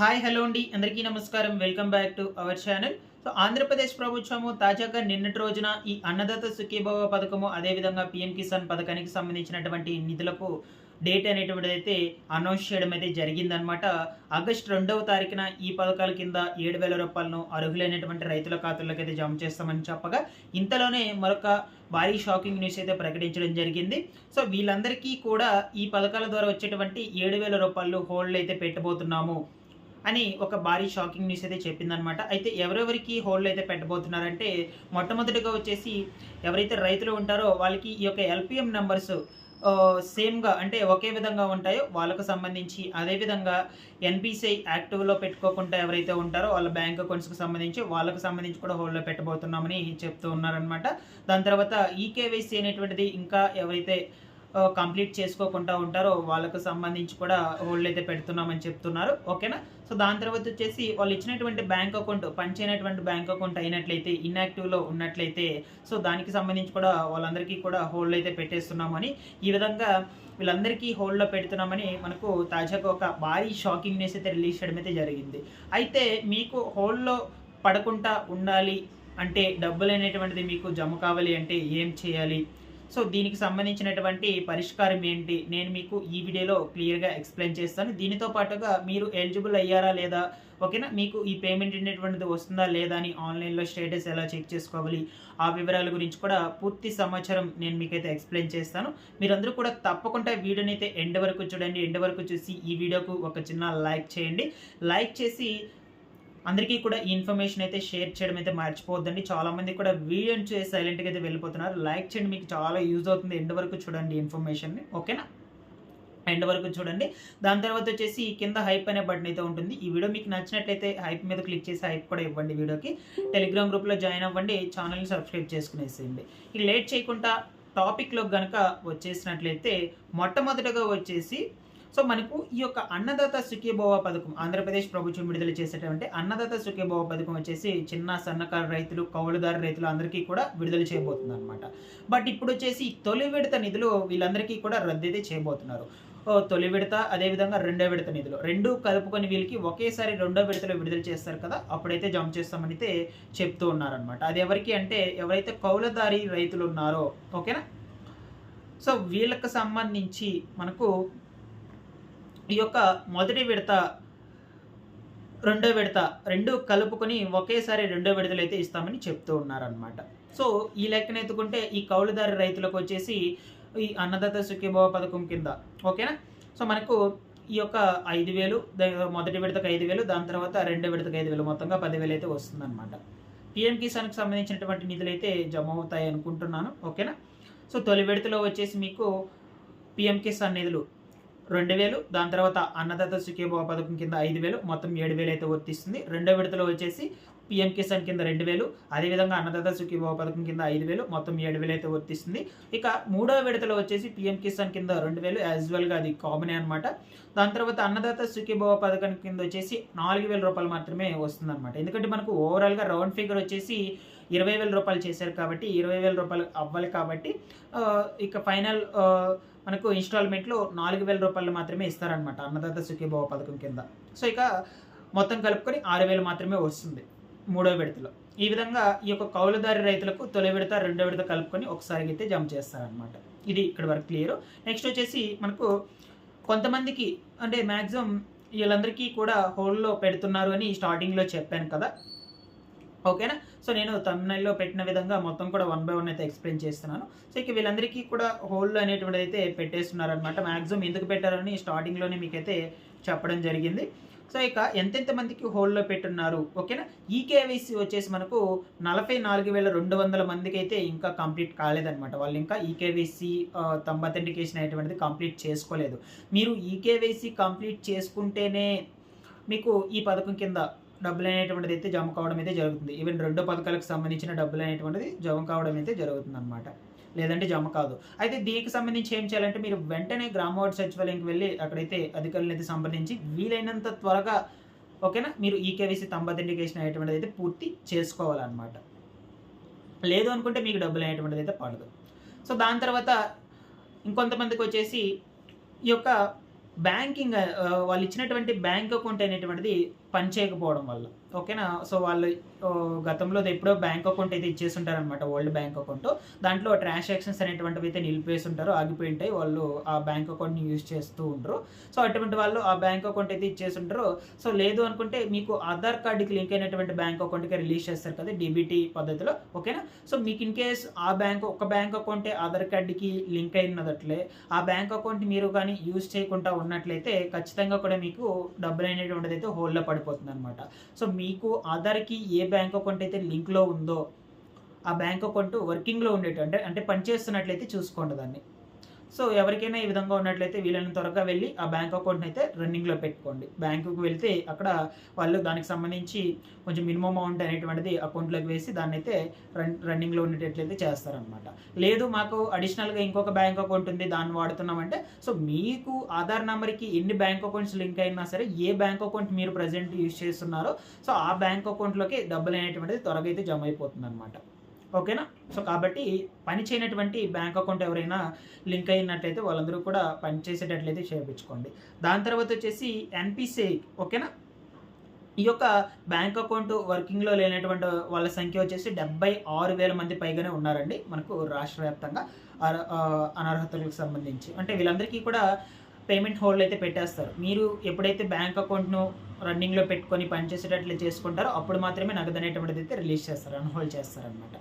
Hi hello అండి. అందరికీ నమస్కారం. Welcome back to our channel. So Andhra Pradesh ప్రభుత్వము తాజాగా నిన్నటి రోజున ఈ అన్నదాత సుఖీభవ పథకము అదేవిధంగా పిఎం కిసాన్ పథకానికి సంబంధించినటువంటి నిధులకు డేట్ అనేటువంటిది అయితే అనౌన్స్ చేయడం అయితే జరిగిందనమాట ఆగస్ట్ రెండవ తారీఖున ఈ పథకాల కింద ఏడు వేల రూపాయలను అర్హులైనటువంటి రైతుల ఖాతాల్లోకి అయితే జమ చేస్తామని చెప్పగా ఇంతలోనే మరొక భారీ షాకింగ్ న్యూస్ అయితే ప్రకటించడం జరిగింది. సో వీళ్ళందరికీ కూడా ఈ పథకాల ద్వారా వచ్చేటువంటి ఏడు వేల రూపాయలు హోల్డ్ అయితే పెట్టబోతున్నాము. అని ఒక భారీ షాకింగ్ న్యూస్ అయితే చెప్పిందనమాట అయితే ఎవరెవరికి హోల్డ్ అయితే పెట్టబోతున్నారంటే మొట్టమొదటిగా వచ్చేసి ఎవరైతే రైతులు ఉంటారో వాళ్ళకి ఈ యొక్క ఎల్పిఎం నెంబర్స్ సేమ్గా అంటే ఒకే విధంగా ఉంటాయో వాళ్ళకు సంబంధించి అదేవిధంగా ఎన్పిసిఐ యాక్టివ్లో పెట్టుకోకుండా ఎవరైతే ఉంటారో వాళ్ళ బ్యాంక్ అకౌంట్స్కి సంబంధించి వాళ్ళకు సంబంధించి కూడా హోల్డ్లో పెట్టబోతున్నామని చెప్తూ ఉన్నారనమాట దాని తర్వాత ఈకేవైసీ అనేటువంటిది ఇంకా ఎవరైతే కంప్లీట్ చేసుకోకుండా ఉంటారో వాళ్ళకు సంబంధించి కూడా హోల్డ్ అయితే పెడుతున్నామని చెప్తున్నారు. ఓకేనా? సో దాని తర్వాత వచ్చేసి వాళ్ళు ఇచ్చినటువంటి బ్యాంక్ అకౌంట్ పనిచేయనటువంటి బ్యాంక్ అకౌంట్ అయినట్లయితే ఇన్యాక్టివ్లో ఉన్నట్లయితే సో దానికి సంబంధించి కూడా వాళ్ళందరికీ కూడా హోల్డ్ అయితే పెట్టేస్తున్నామని ఈ విధంగా వీళ్ళందరికీ హోల్డ్లో పెడుతున్నామని మనకు తాజాగా ఒక భారీ షాకింగ్ న్యూస్ అయితే రిలీజ్ చేయడం అయితే జరిగింది. అయితే మీకు హోల్డ్లో పడకుండా ఉండాలి అంటే డబ్బులు అనేటువంటిది మీకు జమ కావాలి అంటే ఏం చేయాలి? సో దీనికి సంబంధించినటువంటి పరిష్కారం ఏంటి? నేను మీకు ఈ వీడియోలో క్లియర్గా ఎక్స్ప్లెయిన్ చేస్తాను. దీనితో పాటుగా మీరు ఎలిజిబుల్ అయ్యారా లేదా? ఓకేనా? మీకు ఈ పేమెంట్ అనేటువంటిది వస్తుందా లేదా అని ఆన్లైన్లో స్టేటస్ ఎలా చెక్ చేసుకోవాలి? ఆ వివరాల గురించి కూడా పూర్తి సమాచారం నేను మీకైతే ఎక్స్ప్లెయిన్ చేస్తాను. మీరందరూ కూడా తప్పకుండా వీడియోని అయితే ఎండ్ వరకు చూడండి. ఎండ్ వరకు చూసి ఈ వీడియోకు ఒక చిన్న లైక్ చేయండి. లైక్ చేసి అందరికీ కూడా ఈ ఇన్ఫర్మేషన్ అయితే షేర్ చేయడం అయితే మర్చిపోవద్దండి. చాలామంది కూడా వీడియోని చూసి సైలెంట్గా అయితే వెళ్ళిపోతున్నారు. లైక్ చేయండి మీకు చాలా యూజ్ అవుతుంది. ఎండ్ వరకు చూడండి ఇన్ఫర్మేషన్ని ఓకేనా? ఎండ్ వరకు చూడండి. దాని తర్వాత వచ్చేసి కింద హైప్ అనే బటన్ అయితే ఉంటుంది. ఈ వీడియో మీకు నచ్చినట్లయితే హైప్ మీద క్లిక్ చేసి హైప్ కూడా ఇవ్వండి వీడియోకి. టెలిగ్రామ్ గ్రూప్లో జాయిన్ అవ్వండి ఛానల్ని సబ్స్క్రైబ్ చేసుకునేసేయండి ఇక లేట్ చేయకుండా టాపిక్లో కనుక వచ్చేసినట్లయితే మొట్టమొదటగా వచ్చేసి సో మనకు ఈ యొక్క అన్నదాత సుఖీభవ పథకం ఆంధ్రప్రదేశ్ ప్రభుత్వం విడుదల చేసేటువంటి అన్నదాత సుఖీభవ పథకం వచ్చేసి చిన్న సన్నకారు రైతులు కౌలుదారు రైతులు అందరికీ కూడా విడుదల చేయబోతుంది అనమాట బట్ ఇప్పుడు వచ్చేసి తొలి విడత నిధులు వీళ్ళందరికీ కూడా రద్దు చేయబోతున్నారు. ఓ తొలి విడత అదేవిధంగా రెండో విడత నిధులు. రెండు కలుపుకొని వీళ్ళకి ఒకేసారి రెండో విడతలో విడుదల చేస్తారు కదా అప్పుడైతే జమ చేస్తామని అయితే చెప్తూ ఉన్నారనమాట అది ఎవరికి అంటే ఎవరైతే కౌలదారి రైతులు ఉన్నారో ఓకేనా? సో వీళ్ళకి సంబంధించి మనకు ఈ యొక్క మొదటి విడత రెండో విడత రెండు కలుపుకొని ఒకేసారి రెండో విడతలు అయితే ఇస్తామని చెప్తూ ఉన్నారనమాట సో ఈ లెక్కన ఎత్తుకుంటే ఈ కౌలుదారి రైతులకు వచ్చేసి ఈ అన్నదాత సుఖ్యభావ పథకం కింద ఓకేనా? సో మనకు ఈ యొక్క ఐదు వేలు మొదటి విడతకు ఐదు వేలు దాని తర్వాత రెండో విడతకు ఐదు వేలు మొత్తంగా పదివేలు అయితే వస్తుందన్నమాట. పిఎం కిసాన్కి సంబంధించినటువంటి నిధులు అయితే జమ అవుతాయి అనుకుంటున్నాను ఓకేనా? సో తొలి విడతలో వచ్చేసి మీకు పిఎం కిసాన్ నిధులు రెండు వేలు దాని తర్వాత అన్నదాత సుఖీభవ పథకం కింద ఐదు వేలు మొత్తం ఏడు వేలు అయితే వర్తిస్తుంది. రెండో విడతలో వచ్చేసి పిఎం కిసాన్ కింద రెండు వేలు అదేవిధంగా అన్నదాత సుఖీభవ పథకం కింద ఐదు వేలు మొత్తం ఏడు వేలు అయితే వర్తిస్తుంది. ఇక మూడో విడతలో వచ్చేసి పిఎం కిసాన్ కింద రెండు వేలు యాజ్ వెల్గా అది కామనే అనమాట దాని తర్వాత అన్నదాత సుఖీభవ పథకం కింద వచ్చేసి నాలుగు వేల రూపాయలు మాత్రమే వస్తుంది అనమాట ఎందుకంటే మనకు ఓవరాల్గా రౌండ్ ఫిగర్ వచ్చేసి ఇరవై వేల రూపాయలు చేశారు కాబట్టి ఇరవై వేల రూపాయలు అవ్వాలి కాబట్టి ఇక ఫైనల్ మనకు ఇన్స్టాల్మెంట్లో నాలుగు వేల రూపాయలు మాత్రమే ఇస్తారనమాట అన్నదాత సుఖీభవ పథకం కింద. సో ఇక మొత్తం కలుపుకొని ఆరు వేలు మాత్రమే వస్తుంది మూడో విడతలో. ఈ విధంగా ఈ యొక్క కౌలుదారి రైతులకు తొలి విడత రెండో విడత కలుపుకొని ఒకసారి అయితే జమ చేస్తారనమాట ఇది ఇక్కడ వరకు క్లియర్. నెక్స్ట్ వచ్చేసి మనకు కొంతమందికి అంటే మ్యాక్సిమం వీళ్ళందరికీ కూడా హోల్లో పెడుతున్నారు అని స్టార్టింగ్లో చెప్పాను కదా. ఓకేనా? సో నేను తమిళలో పెట్టిన విధంగా మొత్తం కూడా వన్ బై వన్ అయితే ఎక్స్ప్లెయిన్ చేస్తున్నాను. సో ఇక వీళ్ళందరికీ కూడా హోల్డ్ అనేటువంటిది అయితే పెట్టేస్తున్నారనమాట మ్యాక్సిమం ఎందుకు పెట్టారని స్టార్టింగ్లోనే మీకైతే చెప్పడం జరిగింది. సో ఇక ఎంతెంత మందికి హోల్లో పెట్టున్నారు? ఓకేనా? ఈకేవైసీ వచ్చేసి మనకు నలభై నాలుగు వేల రెండు వందల మందికి అయితే ఇంకా కంప్లీట్ కాలేదనమాట వాళ్ళు ఇంకా ఈకేవైసీ తమ్ అథెంటికేషన్ అనేటువంటిది కంప్లీట్ చేసుకోలేదు. మీరు ఈకేవైసీ కంప్లీట్ చేసుకుంటేనే మీకు ఈ పథకం కింద డబ్బులు అనేటువంటిది అయితే జమ కావడం అయితే జరుగుతుంది. ఈవెన్ రెండు పథకాలకు సంబంధించిన డబ్బులు అనేటువంటిది జమ కావడం అయితే జరుగుతుంది అనమాట లేదంటే జమ కాదు. అయితే దీనికి సంబంధించి ఏం చేయాలంటే మీరు వెంటనే గ్రామవార్డు సచివాలయంకి వెళ్ళి అక్కడైతే అధికారులను అయితే సంప్రదించి వీలైనంత త్వరగా ఓకేనా? మీరు ఈకేవీసీ తంబథెంటికేషన్ అనేటువంటిది అయితే పూర్తి చేసుకోవాలన్నమాట. లేదు అనుకుంటే మీకు డబ్బులు అనేటువంటిది అయితే పడదు. సో దాని తర్వాత ఇంకొంతమందికి వచ్చేసి ఈ యొక్క బ్యాంకింగ్ వాళ్ళు ఇచ్చినటువంటి బ్యాంక్ అకౌంట్ అనేటువంటిది పనిచేయకపోవడం వల్ల. ఓకేనా? సో వాళ్ళు గతంలో ఎప్పుడో బ్యాంక్ అకౌంట్ అయితే ఇచ్చేసి ఉంటారనమాట ఓల్డ్ బ్యాంక్ అకౌంట్. దాంట్లో ట్రాన్సాక్షన్స్ అనేటువంటివి అయితే నిలిపేసి ఉంటారు ఆగిపోయి ఉంటాయి వాళ్ళు ఆ బ్యాంక్ అకౌంట్ని యూజ్ చేస్తూ ఉంటారు సో అటువంటి వాళ్ళు ఆ బ్యాంక్ అకౌంట్ అయితే ఇచ్చేసి ఉంటారు సో లేదు అనుకుంటే మీకు ఆధార్ కార్డుకి లింక్ అయినటువంటి బ్యాంక్ అకౌంట్కి రిలీజ్ చేస్తారు కదా డీబీటీ పద్ధతిలో ఓకేనా? సో మీకు ఇన్ కేస్ ఆ బ్యాంక్ ఒక బ్యాంక్ అకౌంటే ఆధార్ కార్డుకి లింక్ అయినదట్లే ఆ బ్యాంక్ అకౌంట్ మీరు కానీ యూజ్ చేయకుండా ఉన్నట్లయితే ఖచ్చితంగా కూడా మీకు డబ్బులు అనేటువంటిది అయితే హోల్డ్లో పడిపోతుంది అనమాట సో మీకు ఆధార్కి ఏ బ్యాంక్ అకౌంట్ అయితే లింక్లో ఉందో ఆ బ్యాంక్ అకౌంట్ వర్కింగ్లో ఉండేటంటే అంటే పనిచేస్తున్నట్లయితే చూసుకోండి దాన్ని. సో ఎవరికైనా ఈ విధంగా ఉన్నట్లయితే వీళ్ళని త్వరగా వెళ్ళి ఆ బ్యాంక్ అకౌంట్ని అయితే రన్నింగ్లో పెట్టుకోండి. బ్యాంకుకు వెళ్తే అక్కడ వాళ్ళు దానికి సంబంధించి కొంచెం మినిమం అమౌంట్ అనేటువంటిది అకౌంట్లోకి వేసి దాన్ని అయితే రన్ రన్నింగ్లో ఉండేటట్లయితే చేస్తారనమాట లేదు మాకు అడిషనల్గా ఇంకొక బ్యాంక్ అకౌంట్ ఉంది దాన్ని వాడుతున్నామంటే సో మీకు ఆధార్ నెంబర్కి ఎన్ని బ్యాంక్ అకౌంట్స్ లింక్ అయినా సరే ఏ బ్యాంక్ అకౌంట్ మీరు ప్రజెంట్ యూజ్ చేస్తున్నారో సో ఆ బ్యాంక్ అకౌంట్లోకి డబ్బులు అనేటువంటిది త్వరగా అయితే జమ అయిపోతుంది అనమాట ఓకేనా? సో కాబట్టి పని చేయనటువంటి బ్యాంక్ అకౌంట్ ఎవరైనా లింక్ అయినట్లయితే వాళ్ళందరూ కూడా పని చేసేటట్లయితే చేయించుకోండి. దాని తర్వాత వచ్చేసి ఎన్పిసిఐ ఓకేనా? ఈ యొక్క బ్యాంక్ అకౌంట్ వర్కింగ్లో లేనటువంటి వాళ్ళ సంఖ్య వచ్చేసి డెబ్బై ఆరు వేల మంది పైగానే ఉన్నారండి మనకు రాష్ట్ర వ్యాప్తంగా. అనర్హతలకు సంబంధించి. అంటే వీళ్ళందరికీ కూడా పేమెంట్ హోల్డ్ అయితే పెట్టేస్తారు. మీరు ఎప్పుడైతే బ్యాంక్ అకౌంట్ను రన్నింగ్లో పెట్టుకొని పనిచేసేటట్లు చేసుకుంటారో అప్పుడు మాత్రమే నగదు అనేటువంటిది అయితే రిలీజ్ చేస్తారు అన్హోల్డ్ చేస్తారనమాట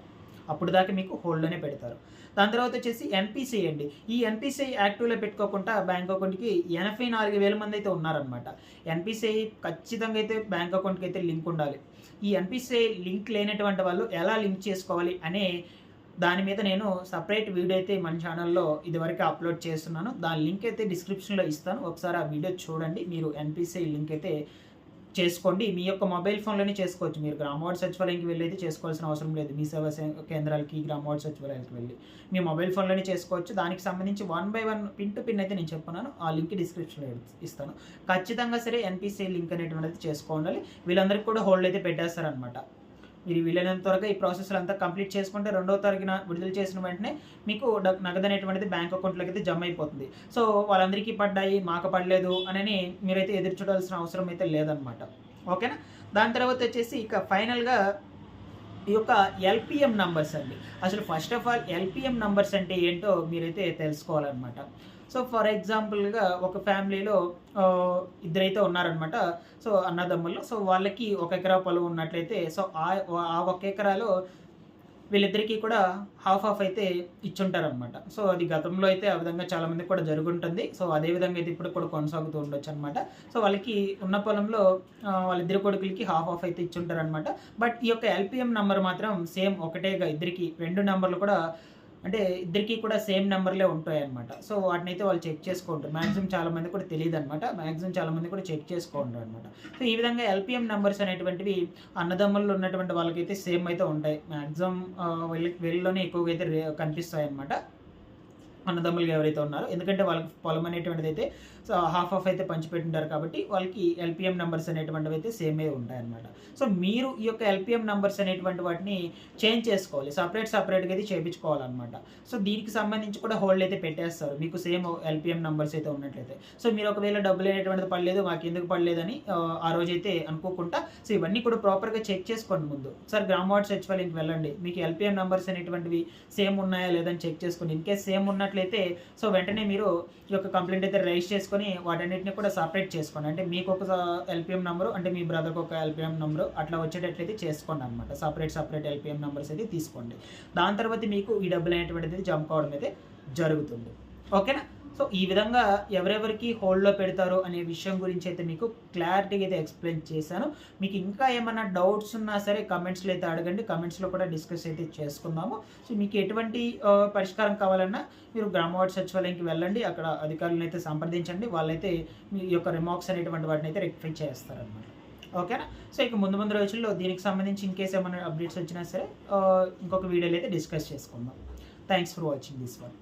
అప్పుడు దాకా మీకు హోల్డ్లోనే పెడతారు. దాని తర్వాత వచ్చేసి ఎన్పిసిఐ అండి. ఈ ఎన్పిసిఐ యాక్టివ్లో పెట్టుకోకుండా బ్యాంక్ అకౌంట్కి ఎనభై నాలుగు వేల మంది అయితే ఉన్నారనమాట ఎన్పిసిఐ ఖచ్చితంగా అయితే బ్యాంక్ అకౌంట్కి అయితే లింక్ ఉండాలి. ఈ ఎన్పిసిఐ లింక్ లేనటువంటి వాళ్ళు ఎలా లింక్ చేసుకోవాలి అనే దాని మీద నేను సపరేట్ వీడియో అయితే మన ఛానల్లో ఇదివరకు అప్లోడ్ చేస్తున్నాను. దాని లింక్ అయితే డిస్క్రిప్షన్లో ఇస్తాను. ఒకసారి ఆ వీడియో చూడండి. మీరు ఎన్పిసిఐ లింక్ అయితే చేసుకోండి. మీ యొక్క మొబైల్ ఫోన్లోనే చేసుకోవచ్చు. మీరు గ్రామ వార్డ్ సచివాలయంకి వెళ్ళి అయితే చేసుకోవాల్సిన అవసరం లేదు. మీ సేవా కేంద్రాలకి గ్రామవార్డ్ సచివాలయానికి వెళ్ళి. మీ మొబైల్ ఫోన్లోనే చేసుకోవచ్చు. దానికి సంబంధించి one by one pin to pin అయితే నేను చెప్పున్నాను ఆ లింక్ డిస్క్రిప్షన్లో ఇస్తాను. ఖచ్చితంగా సరే ఎన్పిసిఐ లింక్ అనేటువంటిది చేసుకోవాలి వీళ్ళందరికీ కూడా హోల్డ్ అయితే పెట్టేస్తారనమాట మీరు వీలైనంత త్వరగా ఈ ప్రాసెస్ అంతా కంప్లీట్ చేసుకుంటే రెండవ తారీఖున విడుదల చేసిన వెంటనే మీకు నగదు అనేటువంటిది బ్యాంక్ అకౌంట్లోకి అయితే జమ అయిపోతుంది. సో వాళ్ళందరికీ పడ్డాయి మాకు పడలేదు అని మీరైతే ఎదురు చూడాల్సిన అవసరం అయితే లేదనమాట ఓకేనా? దాని తర్వాత వచ్చేసి ఇక ఫైనల్గా ఈ యొక్క ఎల్పిఎం నంబర్స్ అండి. అసలు first of all LPM numbers అంటే ఏంటో మీరైతే తెలుసుకోవాలన్నమాట. సో ఫర్ ఎగ్జాంపుల్గా ఒక ఫ్యామిలీలో ఇద్దరైతే ఉన్నారనమాట సో అన్నదమ్ములు. సో వాళ్ళకి ఒక ఎకరా పొలం ఉన్నట్లయితే సో ఆ ఆ ఒక ఎకరాలో వీళ్ళిద్దరికీ కూడా హాఫ్ హాఫ్ అయితే ఇచ్చుంటారనమాట సో అది గతంలో అయితే ఆ విధంగా చాలామంది కూడా జరుగుంటుంది. సో అదే విధంగా అయితే ఇప్పుడు కూడా కొనసాగుతూ ఉండొచ్చు అనమాట సో వాళ్ళకి ఉన్న పొలంలో వాళ్ళిద్దరి కొడుకులకి హాఫ్ హాఫ్ అయితే ఇచ్చుంటారనమాట బట్ ఈ యొక్క ఎల్పిఎం నెంబర్ మాత్రం సేమ్ ఒకటేగా ఇద్దరికి. రెండు నెంబర్లు కూడా అంటే ఇద్దరికి కూడా సేమ్ నెంబర్లే ఉంటాయి అనమాట సో వాటిని అయితే వాళ్ళు చెక్ చేసుకుంటారు. మ్యాక్సిమం చాలా మంది కూడా తెలియదు అనమాట మ్యాక్సిమం చాలా మంది కూడా చెక్ చేసుకుంటారు అనమాట సో ఈ విధంగా ఎల్పిఎం నెంబర్స్ అనేటువంటివి అన్నదమ్ముల్లో ఉన్నటువంటి వాళ్ళకైతే సేమ్ అయితే ఉంటాయి. మ్యాక్సిమం వీళ్ళ వీళ్ళలోనే ఎక్కువగా అయితే కనిపిస్తాయి అనమాట అన్నదమ్ములు ఎవరైతే ఉన్నారో. ఎందుకంటే వాళ్ళకి పొలం అనేటువంటిది అయితే సో హాఫ్ ఆఫ్ అయితే పంచిపెట్టింటారు కాబట్టి వాళ్ళకి ఎల్పిఎం నెంబర్స్ అనేటువంటివి అయితే సేమే ఉంటాయి అనమాట సో మీరు ఈ యొక్క ఎల్పిఎం నెంబర్స్ అనేటువంటి వాటిని చేంజ్ చేసుకోవాలి. సపరేట్ సపరేట్గా అయితే చేయించుకోవాలన్నమాట. సో దీనికి సంబంధించి కూడా హోల్డ్ అయితే పెట్టేస్తారు. మీకు సేమ్ ఎల్పిఎం నెంబర్స్ అయితే ఉన్నట్లయితే. సో మీరు ఒకవేళ డబ్బులు అనేటువంటిది పడలేదు మాకు ఎందుకు పడలేదని ఆ, రోజైతే రోజు అయితే అనుకోకుండా సో ఇవన్నీ కూడా ప్రాపర్గా చెక్ చేసుకోండి ముందు. సార్ గ్రామ్ వార్డ్ సచివాలయంకి వెళ్ళండి. మీకు ఎల్పిఎం నెంబర్స్ అనేటువంటివి సేమ్ ఉన్నాయా లేదని చెక్ చేసుకోండి. ఇన్ కేస్ సేమ్ ఉన్నట్లయితే సో వెంటనే మీరు ఈ యొక్క కంప్లైంట్ అయితే రైజ్ చేసుకొని వాటన్నిటిని కూడా సపరేట్ చేసుకోండి. అంటే మీకు ఒక ఎల్పిఎం నెంబరు అంటే మీ బ్రదర్కి ఒక ఎల్పిఎం నెంబరు అట్లా వచ్చేటట్లయితే చేసుకోండి అనమాట సపరేట్ సపరేట్ ఎల్పిఎం నెంబర్స్ అయితే తీసుకోండి. దాని తర్వాత మీకు ఈ డబ్బులు అనేటువంటిది జమ కావడం అయితే జరుగుతుంది. ఓకేనా సో ఈ విధంగా ఎవరెవరికి హోల్డ్లో పెడతారో అనే విషయం గురించి అయితే మీకు క్లారిటీగా అయితే ఎక్స్ప్లెయిన్ చేశాను. మీకు ఇంకా ఏమైనా డౌట్స్ ఉన్నా సరే కమెంట్స్లో అయితే అడగండి. కమెంట్స్లో కూడా డిస్కస్ అయితే చేసుకుందాము. సో మీకు ఎటువంటి పరిష్కారం కావాలన్నా మీరు గ్రామవార్డ్ సచివాలయంకి వెళ్ళండి. అక్కడ అధికారులను అయితే సంప్రదించండి. వాళ్ళైతే మీ యొక్క రిమార్క్స్ అనేటువంటి వాటిని అయితే రెక్టిఫై చేస్తారనమాట ఓకేనా? సో ఇక ముందు ముందు రోజుల్లో దీనికి సంబంధించి ఇంకేస్ ఏమైనా అప్డేట్స్ వచ్చినా సరే ఇంకొక వీడియోలో అయితే డిస్కస్ చేసుకుందాం. Thanks for watching this one.